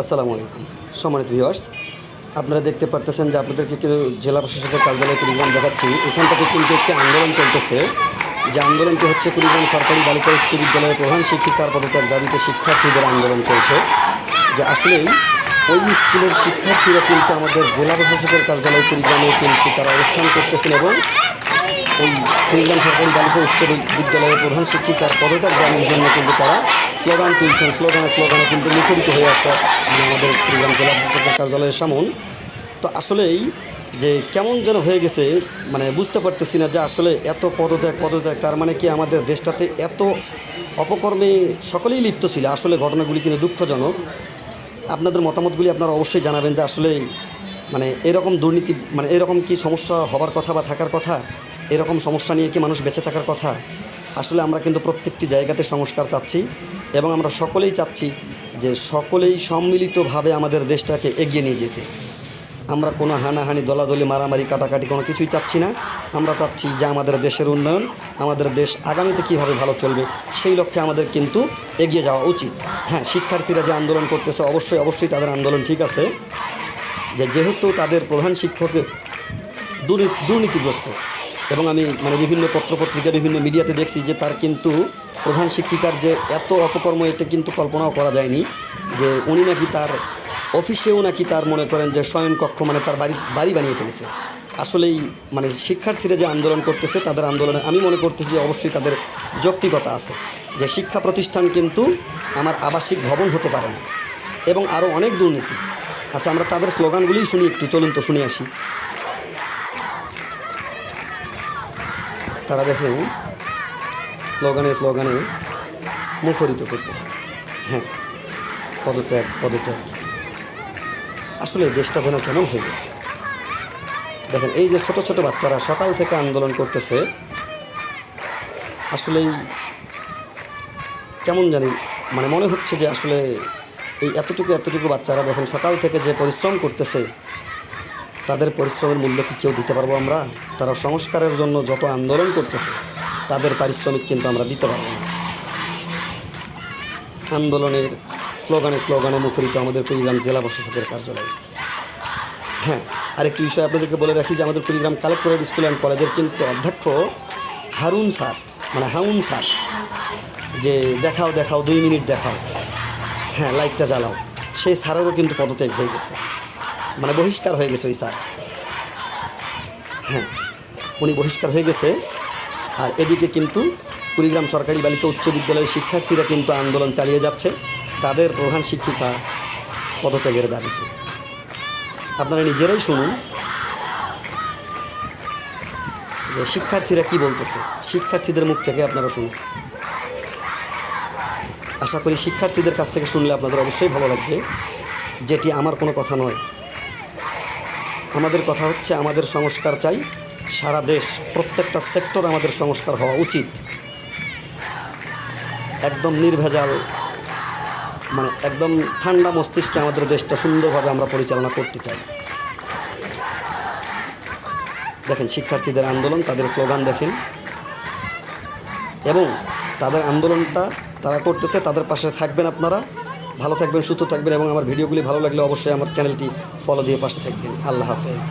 আসসালামু আলাইকুম। সম্মানিত ভিউয়ার্স আপনারা দেখতে পারতেছেন যে আপনাদেরকে কিন্তু জেলা প্রশাসকের কার্যালয়ে কুড়িগ্রাম দেখাচ্ছি। এখান থেকে কিন্তু একটি আন্দোলন চলতেছে। যে আন্দোলনটি হচ্ছে কুড়িগ্রাম সরকারি বালিকা উচ্চ বিদ্যালয়ের প্রধান শিক্ষিকার পদত্যাগ দাবিতে শিক্ষার্থীদের আন্দোলন চলছে। যে আসলেই ওই স্কুলের শিক্ষার্থীরা কিন্তু আমাদের জেলা প্রশাসকের কার্যালয় কুড়িগ্রামে কিন্তু তারা অবস্থান করতেছেন এবং ওই কুড়িগ্রাম সরকারি বালিকা উচ্চ বিদ্যালয়ের প্রধান শিক্ষিকার পদত্যাগ দাবির জন্য কিন্তু তারা স্লোগান তুলছেন, স্লোগানে স্লোগানে কিন্তু মুখরিত হয়ে মানে আমাদের কুড়িগ্রাম জেলা কার্যালয়ের সামন। তো আসলেই যে কেমন যেন হয়ে গেছে মানে বুঝতে পারতেছি না যে আসলে এত পদত্যাগ পদত্যাগ, তার মানে কি আমাদের দেশটাতে এত অপকর্মে সকলেই লিপ্ত ছিল। আসলে ঘটনাগুলি কিন্তু দুঃখজনক। আপনাদের মতামতগুলি আপনারা অবশ্যই জানাবেন যে আসলে মানে এরকম দুর্নীতি মানে এরকম কি সমস্যা হবার কথা বা থাকার কথা? এরকম সমস্যা নিয়ে কি মানুষ বেঁচে থাকার কথা? আসলে আমরা কিন্তু প্রত্যেকটি জায়গাতে সংস্কার চাচ্ছি। এবং আমরা সকলেই চাচ্ছি যে সকলেই সম্মিলিতভাবে আমাদের দেশটাকে এগিয়ে নিয়ে যেতে। আমরা কোনো হানাহানি, দলাদলি, মারামারি, কাটাকাটি কোনো কিছুই চাচ্ছি না। আমরা চাচ্ছি যে আমাদের দেশের উন্নয়ন, আমাদের দেশ আগামীতে কীভাবে ভালো চলবে সেই লক্ষ্যে আমাদের কিন্তু এগিয়ে যাওয়া উচিত। হ্যাঁ শিক্ষার্থীরা যে আন্দোলন করতেছে, অবশ্যই অবশ্যই তাদের আন্দোলন ঠিক আছে। যে যেহেতু তাদের প্রধান শিক্ষকের দুর্নী- দুর্নীতিগ্রস্ত এবং আমি মানে বিভিন্ন পত্রপত্রিকা, বিভিন্ন মিডিয়াতে দেখছি যে তার কিন্তু প্রধান শিক্ষিকার যে এত অপকর্ম, এটা কিন্তু কল্পনাও করা যায়নি। যে উনি নাকি তার অফিসেও নাকি তার মনে করেন যে শয়নকক্ষ মানে তার বাড়ি বাড়ি বানিয়ে ফেলেছে। আসলেই মানে শিক্ষার্থীরা যে আন্দোলন করতেছে, তাদের আন্দোলনে আমি মনে করতেছি অবশ্যই তাদের যৌক্তিকতা আছে। যে শিক্ষা প্রতিষ্ঠান কিন্তু আমার আবাসিক ভবন হতে পারে না। এবং আরও অনেক দুর্নীতি। আচ্ছা আমরা তাদের স্লোগানগুলিই শুনি একটু, চলুন তো শুনে আসি। তারা দেখেন স্লোগানে স্লোগানে মুখরিত করতেছে। হ্যাঁ পদত্যাগ পদত্যাগ। আসলে দেশটা যেন কেমন হয়ে গেছে। দেখেন, এই যে ছোট ছোট বাচ্চারা সকাল থেকে আন্দোলন করতেছে, আসলেই কেমন জানি মানে মনে হচ্ছে যে আসলে এই এতটুকু এতটুকু বাচ্চারা দেখেন সকাল থেকে যে পরিশ্রম করতেছে তাদের পরিশ্রমের মূল্য কি কেউ দিতে পারব আমরা? তারা সংস্কারের জন্য যত আন্দোলন করতেছে, তাদের পারিশ্রমিক কিন্তু আমরা দিতে পারব না। আন্দোলনের স্লোগানে স্লোগানে মুখরিত আমাদের কুড়িগ্রাম জেলা প্রশাসকের কার্যালয়। হ্যাঁ আরেকটি বিষয় আপনাদেরকে বলে রাখি যে আমাদের কুড়িগ্রাম কালেক্টরেট স্কুল অ্যান্ড কলেজের কিন্তু অধ্যক্ষ হারুন স্যার মানে হাউন স্যার। যে দেখাও দেখাও, দুই মিনিট দেখাও। হ্যাঁ লাইটটা জ্বালাও। সেই স্যারেরও কিন্তু পদত্যাগ হয়ে গেছে। মানে বহিষ্কার হয়ে গেছে ওই স্যার। হ্যাঁ উনি বহিষ্কার হয়ে গেছে। আর এদিকে কিন্তু কুড়িগ্রাম সরকারি বালিকা উচ্চ বিদ্যালয়ের শিক্ষার্থীরা কিন্তু আন্দোলন চালিয়ে যাচ্ছে। তাদের প্রধান শিক্ষিকা পদত্যাগের দাবিতে। আপনারা নিজেরাই শুনুন যে শিক্ষার্থীরা কি বলতেছে। শিক্ষার্থীদের মুখ থেকে আপনারা শুনুন। আশা করি শিক্ষার্থীদের কাছ থেকে শুনলে আপনাদের অবশ্যই ভালো লাগবে। যেটি আমার কোনো কথা নয়। আমাদের কথা হচ্ছে আমাদের সংস্কার চাই। সারা দেশ, প্রত্যেকটা সেক্টর আমাদের সংস্কার হওয়া উচিত। একদম নির্ভেজাল মানে একদম ঠান্ডা মস্তিষ্কে আমাদের দেশটা সুন্দরভাবে আমরা পরিচালনা করতে চাই। দেখেন, শিক্ষার্থীদের আন্দোলন, তাদের স্লোগান দেখেন। এবং তাদের আন্দোলনটা তারা করতেছে, তাদের পাশে থাকবেন আপনারা। ভালো থাকবেন, সুস্থ থাকবেন এবং আমার ভিডিওগুলি ভালো লাগলে অবশ্যই আমার চ্যানেলটি ফলো দিয়ে পাশে থাকবেন। আল্লাহ হাফেজ।